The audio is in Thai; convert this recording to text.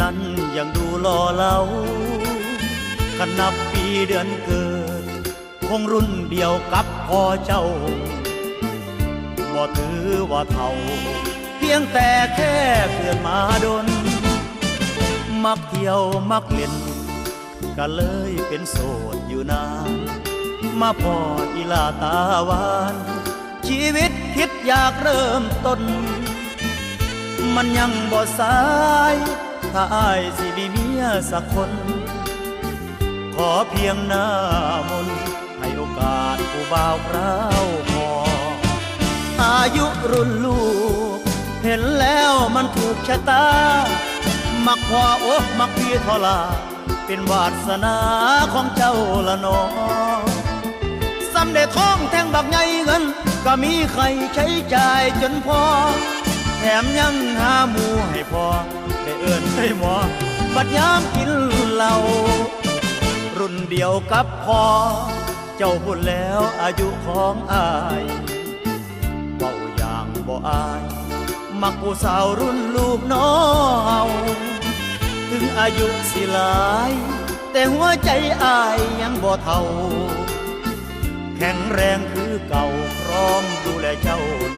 นั้นยังดูหล่อเหลาขนับปีเดือนเกิด คงรุ่นเดียวกับพ่อเจ้า บ่ถือว่าเท่า เพียงแต่แค่เกิดมาดน มักเที่ยวมักเล่น ก็เลยเป็นโสดอยู่นาน มาพออีลาตาหวาน ชีวิตคิดอยากเริ่มต้น มันยังบ่สาย ถ้าอายสิมีเมียสักคน ขอเพียงหน้ามนให้โอกาสผู้บ่าวคราวพอ อายุรุ่นลูก เห็นแล้วมันถูกชะตา มักพอโอ้มักพี่ทอลา เป็นวาสนาของเจ้าละนอสำเร็จท้องแทงบักใหญ่เงิน ก็มีใครใช้จ่ายจนพอ แถมยังหาหมูให้พอ ได้เอิ้นให้หมอบัดยามกินเหล้ารุ่นเดียวกับพ่อเจ้าพูดแล้วอายุของอายเบาอย่างบ่อาย มักผู้สาวรุ่นลูกน้องถึงอายุสิหลาย แต่หัวใจอายยังบ่เท่า แข็งแรงคือเก่าพร้อมดูแลเจ้า